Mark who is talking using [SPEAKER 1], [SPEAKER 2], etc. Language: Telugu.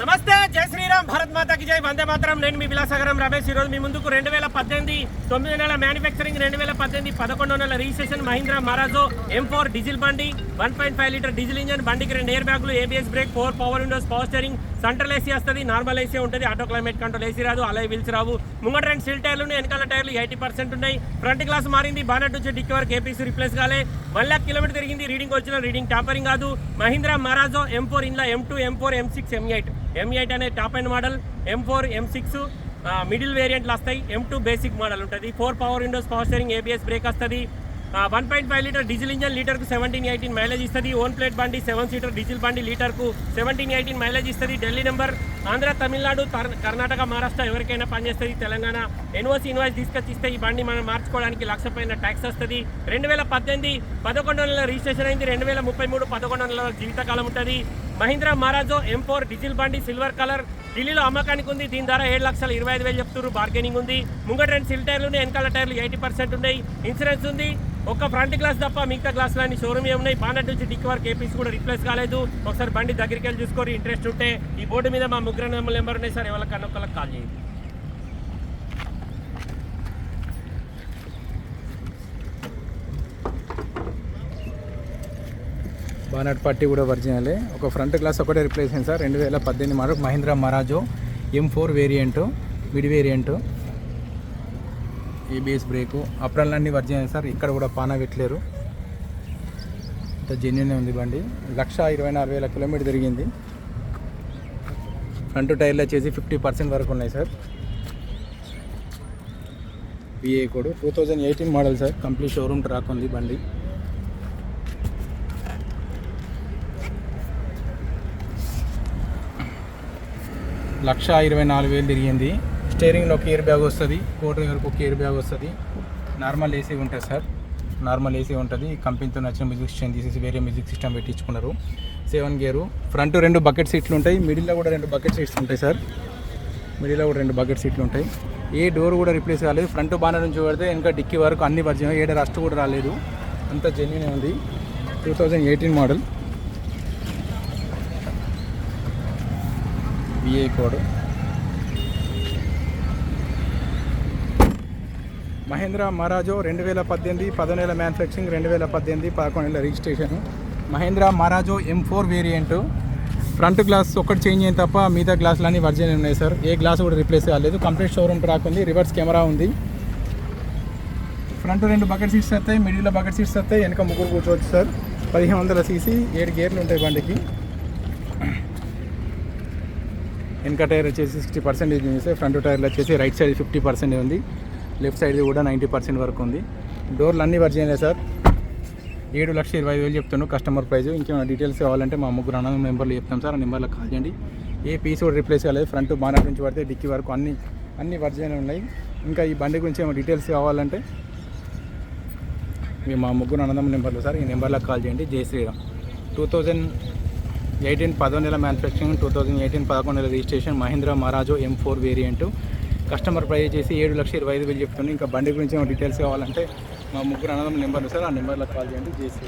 [SPEAKER 1] నమస్తే జై శ్రీరామ్ భారత్ మాతాకి జై. వందే మాత్రం. నేను మీ విలాసగరం రమేష్. ఈరోజు మీ ముందుకు రెండు వేల పద్దెనిమిది తొమ్మిది నెలల మ్యానుఫ్యాక్చరింగ్ రెండు వేల పద్దెనిమిది పదకొండు నెలల registration Mahindra Marazzo M four diesel బండి one point five litre diesel engine బండికి రెండు ఎయిర్ బ్యాగులు ABS brake four power windows power steering central AC వస్తుంది నార్మల్ ఏసీ ఉంటుంది ఆటో క్లైమేట్ కంట్రోల్ ఏసీ రాదు అలాగే వీల్స్ రావు. ముంగట రెండు సీల్ టైర్లు ఉన్నాయి, వెనకాల టైర్లు ఎయిటీ పర్సెంట్ ఉన్నాయి. ఫ్రంట్ గ్లాస్ మారింది బానట్ నుంచి డిక్కి వరకు ఏపీసీ రిప్లేస్ కాలే. వన్ లాక్ కిలోమీటర్ తిరిగింది రీడింగ్ వచ్చిన రీడింగ్ టాపరింగ్ కాదు. Mahindra Marazzo M four in-law M two M four M six M eight M eight అనే top end model M four M six middle వేరియంట్లు వస్తాయి. ఎం టూ బేసిక్ మోడల్ ఉంటుంది. Four power windows power steering ABS brake వస్తుంది. One point five litre diesel engine లీటర్కు seventeen eighteen mileage ఇస్తుంది. ఓన్ ప్లేట్ బండి సెవెన్ సీటర్ డీజిల్ బండి లీటర్కు సెవెంటీన్ ఎయిటీన్ మైలేజ్ ఇస్తుంది. ఢిల్లీ నెంబర్ ఆంధ్ర తమిళనాడు కర్ణాటక మహారాష్ట్ర ఎవరికైనా పనిచేస్తుంది తెలంగాణ ఎన్ఓసి ఇన్వాయిస్ తీసుకొచ్చి ఇస్తే ఈ బండి మనం మార్చుకోవడానికి లక్ష పైన ట్యాక్స్ వస్తుంది. రెండు వేల పద్దెనిమిది పదకొండు నెలల రిజిస్ట్రేషన్ అయింది. రెండు వేల ముప్పై మూడు పదకొండు నెలల జీవితకాలం ఉంటుంది. Mahindra Marazzo M four diesel బండి సిల్వర్ కలర్ ఢిల్లీలో అమ్మకానికి ఉంది. దీని ధర ఏడు లక్షల ఇరవై ఐదు వేలు చెప్తున్నారు. బార్గెనింగ్ ఉంది. ముంగట రెండు సిల్ టైర్లు ఉన్నాయి. వెనకాల టైర్లు ఎయిటీ పర్సెంట్ ఉన్నాయి. ఇన్సూరెన్స్ ఉంది. ఒక్క ఫ్రంట్ గ్లాస్ తప్ప మిగతా గ్లాసులన్నీ షోరూమ్ ఉన్నాయి. బానట్ నుంచి డిక్ వరకు ఏపీసీ కూడా రిప్లేస్ కాలేదు. ఒకసారి బండి దగ్గరికి వెళ్ళి చూసుకొని ఇంట్రెస్ట్ ఉంటే. ఈ బోర్డు మీద మా ముగ్గురు నెంబర్ ఉన్నాయి సార్ ఎవరికన్నా ఒకళ్ళకి కాల్ చేయండి.
[SPEAKER 2] బానట్ పట్టి కూడా ఒరిజినలే. ఒక ఫ్రంట్ గ్లాస్ ఒకటే రిప్లేస్ అయింది సార్. రెండు వేల పద్దెనిమిది మరో Mahindra Marazzo M four variant mid variant ABS brake. అప్రాలు అన్నీ ఒరిజినల్ సార్. ఇక్కడ కూడా పానా పెట్టలేరు. ఇంత జెన్యున్ ఉంది బండి. లక్ష ఇరవై నాలుగు వేల కిలోమీటర్ తిరిగింది. ఫ్రంట్ టైర్లు వచ్చేసి ఫిఫ్టీ పర్సెంట్ వరకు ఉన్నాయి sir. V A code two thousand eighteen model sir. Complete showroom track ఉంది బండి. లక్ష ఇరవై నాలుగు వేలు తిరిగింది. స్టీరింగ్లో ఒక ఇయర్ బ్యాగ్ వస్తుంది కోటర్ డ్రైవర్కి ఒక ఇయర్ బ్యాగ్ వస్తుంది. నార్మల్ ఏసీ ఉంటుంది సార్. నార్మల్ ఏసీ ఉంటుంది. కంపెనీతో నచ్చిన మ్యూజిక్ సిస్టమ్ తీసేసి వేరే మ్యూజిక్ సిస్టమ్ పెట్టించుకున్నారు. సెవెన్ గేరు ఫ్రంట్ రెండు బకెట్ సీట్లు ఉంటాయి. మిడిల్లో కూడా రెండు బకెట్ సీట్స్ ఉంటాయి సార్. మిడిల్లో కూడా రెండు బకెట్ సీట్లు ఉంటాయి. ఏ డోర్ కూడా రిప్లేస్ కాలేదు. ఫ్రంట్ బానర్ నుంచి పెడితే ఇంకా డిక్కీ వరకు అన్ని పరిచయం ఏడ రస్ట్ కూడా రాలేదు. అంత జెన్యున్ ఉంది. Two thousand eighteen model B A code Mahindra Marazzo రెండు వేల పద్దెనిమిది పదనేల మ్యానుఫ్యాక్చరింగ్ రెండు వేల పద్దెనిమిది పదకొండేళ్ళ registration. Mahindra Marazzo M four variant front glass ఒక్కటి చేంజ్ అయింది తప్ప మిగతా గ్లాసులు అన్నీ వర్జిన్ ఉన్నాయి సార్. ఏ గ్లాస్ కూడా రిప్లేస్ కాలేదు. కంప్లీట్ షోరూమ్ ట్రాక్ ఉంది. రివర్స్ కెమెరా ఉంది. ఫ్రంట్ రెండు బకెట్ సీట్స్ వస్తాయి. మిడిల్లో బకెట్ సీట్స్ వస్తాయి. వెనక ముగ్గురు కూర్చోవచ్చు సార్. పదిహేను వందల సీసీ ఏడు గేర్లు ఉంటాయి బండికి. వెనక టైర్ వచ్చేసి సిక్స్టీ పర్సెంటేజ్ ఉంది సార్. ఫ్రంట్ టైర్లు వచ్చేసి రైట్ సైడ్ ఫిఫ్టీ పర్సెంట్ ఉంది. లెఫ్ట్ సైడ్ కూడా నైంటీ పర్సెంట్ వరకు ఉంది. డోర్లు అన్నీ వర్జినే సార్. ఏడు లక్షల ఇరవై ఐదు వేలు చెప్తాను కస్టమర్ ప్రైస్. ఇంకేమైనా డీటెయిల్స్ కావాలంటే మా ముగ్గురు అన్న నెంబర్లు చెప్తాం సార్. ఆ నెంబర్లో కాల్ చేయండి. ఏ పీస్ కూడా రిప్లేస్ కాలేదు. ఫ్రంట్ బానట్ నుంచి పడితే డిక్కీ వరకు అన్ని అన్ని వర్జిన్ ఉన్నాయి. ఇంకా ఈ బండి గురించి ఏమైనా డీటెయిల్స్ కావాలంటే మీ మా ముగ్గురు అన్నదమ్మ నెంబర్లు సార్ ఈ నెంబర్లో కాల్ చేయండి. జై శ్రీరామ్. టూ థౌజండ్ ఎయిటీన్ పదో నెల మ్యానుఫ్యాక్చరింగ్ టూ థౌజండ్ ఎయిటీన్ పదకొండు నెల registration Mahindra Marazzo M four variant customer price చేసి ఏడు లక్షల ఇరవై ఐదు వేలు చెప్తున్నాను ఇంకా బండి గురించి ఏమైనా డీటెయిల్స్ కావాలంటే మా ముగ్గురు అన్నదమ్మ నెంబర్లు సార్ ఆ నెంబర్లకు కాల్ చేయండి. జేసీ